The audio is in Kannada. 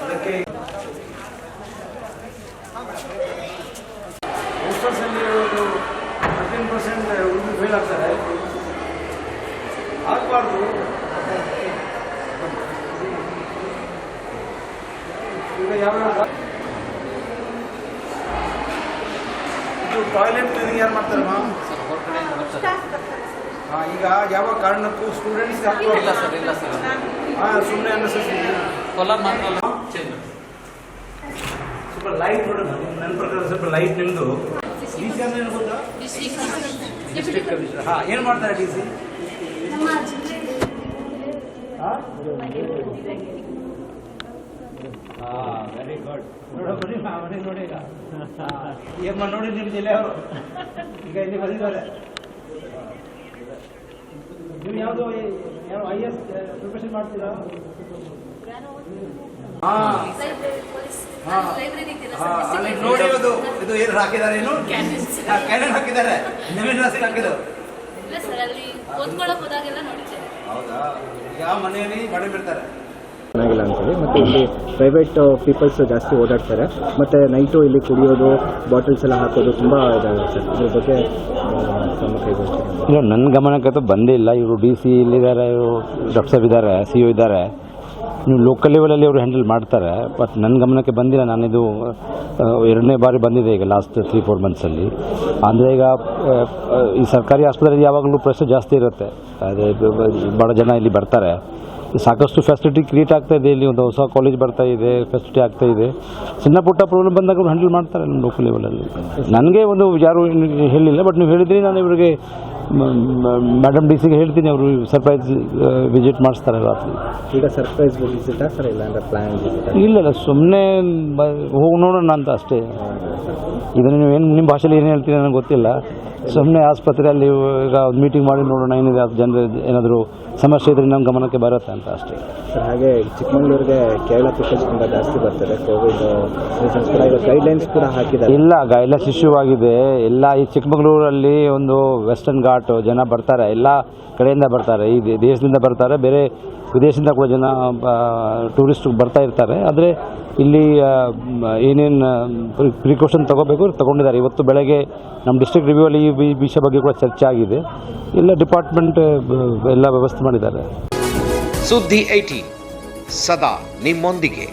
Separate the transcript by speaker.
Speaker 1: ಅದಕ್ಕೆ ಪೋಸ್ಟರ್ಸಲ್ಲಿ ಒಂದು ಫಿಫ್ಟೀನ್ ಪರ್ಸೆಂಟ್ ಹುಡುಗಿ ಫೇಲ್ ಆಗ್ತಾರೆ ಆಗಬಾರ್ದು. ಈಗ ಯಾವ ಇದು ಟಾಯ್ಲೆಟ್ ಕ್ಲೀನಿಂಗ್ ಯಾರು ಮಾಡ್ತಾರಮ್ಮ ಹಾಂ ಈಗ ಯಾವ ಕಾರಣಕ್ಕೂ ಸ್ಟೂಡೆಂಟ್ಸ್
Speaker 2: ಹಾಕ್ಬಾರ್ದು
Speaker 1: ಹಾಂ ಸುಮ್ಮನೆ ಅನ್ನಿಸ್ತೀನಿ
Speaker 2: ಕೊಲಾರ್ ಮಾತ್ರ
Speaker 1: ಸ್ವಲ್ಪ ಲೈಟ್ ನೋಡೋಣ ನನ್ನ ಪ್ರಕಾರ ಸ್ವಲ್ಪ ಲೈಟ್ ನಿಮ್ಮದು ಡಿ ಸಿ ಅಂದ್ರೆ ಏನು ಗೊತ್ತಾ? District commissioner. ಹಾಂ ಏನು ಮಾಡ್ತಾರೆ ಡಿ ಸಿ ವೆರಿ ಗುಡ್ ನೋಡ ಬನ್ನಿ ಹಾ, ಬನ್ನಿ ನೋಡಿ ಈಗ. ಏಮ್ಮ ನೋಡಿ ನಿಮ್ಮ ಜಿಲ್ಲೆಯವರು ಈಗ ಇಲ್ಲಿ ಬಂದಿದ್ದಾರೆ. ನೀವು ಯಾವುದು ಯಾವ ಐ ಎಸ್ ಪ್ರಿಪರೇಷನ್ ಮಾಡ್ತೀರಾ? ಹಾಂ. ನೋಡಿ ಅದು ಇದು ಏನು ಹಾಕಿದ್ದಾರೆ ಏನು? ಕ್ಯಾನನ್ ಹಾಕಿದ್ದಾರೆ. ನವೀನ್ ಹಾಕಿದ್ರು ಹೌದಾ? ಯಾವ ಮನೆಯಲ್ಲಿ ಮಳೆ
Speaker 3: ಚೆನ್ನಾಗಿಲ್ಲ ಅಂತೇಳಿ ಮತ್ತು ಇಲ್ಲಿ ಪ್ರೈವೇಟ್ ಪೀಪಲ್ಸ್ ಜಾಸ್ತಿ ಓಡಾಡ್ತಾರೆ. ಮತ್ತು ನೈಟು ಇಲ್ಲಿ ಕುಡಿಯೋದು ಬಾಟಲ್ಸ್ ಎಲ್ಲ ಹಾಕೋದು ತುಂಬ ಇದಾಗುತ್ತೆ ಸರ್. ಇದ್ರ ಬಗ್ಗೆ ಆ, ಕ್ರಮ ಕೈಗೊಳ್ತೀನಿ
Speaker 4: ಇಲ್ಲ ನನ್ನ ಗಮನಕ್ಕೆ ಬಂದಿಲ್ಲ. ಇಲ್ಲ ಇವರು ಡಿ ಸಿ ಇಲ್ಲಿದ್ದಾರೆ ಇವರು ಡಾಕ್ಟರ್ ಸಾಹೇಬ್ ಇದ್ದಾರೆ ಸಿ ಯು ಇದ್ದಾರೆ. ನೀವು ಲೋಕಲ್ ಲೆವೆಲಲ್ಲಿ ಅವರು ಹ್ಯಾಂಡಲ್ ಮಾಡ್ತಾರೆ ಬಟ್ ನನ್ನ ಗಮನಕ್ಕೆ ಬಂದಿಲ್ಲ. ನಾನಿದು ಎರಡನೇ ಬಾರಿ ಬಂದಿದೆ ಈಗ ಲಾಸ್ಟ್ ತ್ರೀ ಫೋರ್ ಮಂತ್ಸಲ್ಲಿ ಅಂದರೆ ಈಗ ಈ ಸರ್ಕಾರಿ ಆಸ್ಪತ್ರೆಯಲ್ಲಿ ಯಾವಾಗಲೂ ಪ್ರೆಷರ್ ಜಾಸ್ತಿ ಇರುತ್ತೆ. ಅದೇ ಬ- ಜನ ಇಲ್ಲಿ ಬರ್ತಾರೆ. ಸಾಕಷ್ಟು ಫೆಸಿಲಿಟಿ ಕ್ರಿಯೇಟ್ ಆಗ್ತಾ ಇದೆ. ಇಲ್ಲಿ ಒಂದು ಹೊಸ ಕಾಲೇಜ್ ಬರ್ತಾ ಇದೆ ಫೆಸಿಲಿಟಿ ಆಗ್ತಾ ಇದೆ. ಸಣ್ಣ ಪುಟ್ಟ ಪ್ರಾಬ್ಲಮ್ ಬಂದಾಗ ಹ್ಯಾಂಡಲ್ ಮಾಡ್ತಾರೆ ನಮ್ಮ ಲೋಕಲ್ ಲೆವೆಲಲ್ಲಿ ನನಗೆ ಒಂದು ಯಾರು ಹೇಳಿಲ್ಲ ಬಟ್ ನೀವು ಹೇಳಿದ್ರಿ, ನಾನು ಇವರಿಗೆ ಮೇಡಮ್ ಡಿ ಸಿಗೆ ಹೇಳ್ತೀನಿ ಅವರು ಸರ್ಪ್ರೈಸ್ ವಿಸಿಟ್ ಮಾಡಿಸ್ತಾರೆ ರಾತ್ರಿ.
Speaker 3: ಈಗ ಸರ್ಪ್ರೈಸ್ ವಿಸಿಟಾ ಸರ್ ಇಲ್ಲ ಅಂದರೆ ಪ್ಲ್ಯಾನ್
Speaker 4: ಇಲ್ಲ ಇಲ್ಲ ಸುಮ್ಮನೆ ಹೋಗಿ ನೋಡೋಣ ಅಂತ ಅಷ್ಟೇ. ಇದನ್ನು ನೀವು ಏನು ನಿಮ್ಮ ಭಾಷೆಯಲ್ಲಿ ಏನು ಹೇಳ್ತೀರಿ ನನಗೆ ಗೊತ್ತಿಲ್ಲ. ಸುಮ್ಮನೆ ಆಸ್ಪತ್ರೆಯಲ್ಲಿ ಈಗ ಒಂದು ಮೀಟಿಂಗ್ ಮಾಡಿ ನೋಡೋಣ ಏನಿದೆ ಅದು ಜನರು ಏನಾದರೂ ಸಮಸ್ಯೆ ಇದ್ರೆ ನಮ್ಮ ಗಮನಕ್ಕೆ ಬರುತ್ತೆ ಅಂತ ಅಷ್ಟೇ.
Speaker 3: ಸರ್ ಹಾಗೆ ಚಿಕ್ಕಮಗಳೂರಿಗೆ ಕೇರಳ ಪೇಷನ್ಸ್ ತುಂಬ ಜಾಸ್ತಿ ಬರ್ತಾರೆ ಕೋವಿಡ್ ರೀಸನ್ಸ್ ಕೂಡ ಈಗ ಗೈಡ್ಲೈನ್ಸ್ ಕೂಡ ಹಾಕಿದ್ದಾರೆ.
Speaker 4: ಇಲ್ಲ ಗೈಡ್ಲೈನ್ಸ್ ಇಶ್ಯೂ ಆಗಿದೆ ಎಲ್ಲ ಈ ಚಿಕ್ಕಮಗಳೂರಲ್ಲಿ ಒಂದು ವೆಸ್ಟರ್ನ್ ಘಾಟ್ ಜನ ಬರ್ತಾರೆ. ಎಲ್ಲ ಕಡೆಯಿಂದ ಬರ್ತಾರೆ. ಈ ದೇ- ದೇಶದಿಂದ ಬರ್ತಾರೆ. ಬೇರೆ ವಿದೇಶದಿಂದ ಕೂಡ ಜನ ಟೂರಿಸ್ಟ್ ಬರ್ತಾ ಇರ್ತಾರೆ. ಆದರೆ ಇಲ್ಲಿ ಏನೇನು ಪ್ರಿಕಾಷನ್ ತಗೋಬೇಕು ತಗೊಂಡಿದ್ದಾರೆ. ಇವತ್ತು ಬೆಳಗ್ಗೆ ನಮ್ಮ ಡಿಸ್ಟ್ರಿಕ್ಟ್ ರಿವ್ಯೂ ಅಲ್ಲಿ ಈ ವಿಷಯ ಬಗ್ಗೆ ಕೂಡ ಚರ್ಚೆ ಆಗಿದೆ. ಎಲ್ಲ ಡಿಪಾರ್ಟ್ಮೆಂಟ್ ಎಲ್ಲ ವ್ಯವಸ್ಥೆ ಮಾಡಿದ್ದಾರೆ.
Speaker 5: ಸುದ್ದಿ ಏಟೀನ್ ಸದಾ ನಿಮ್ಮೊಂದಿಗೆ.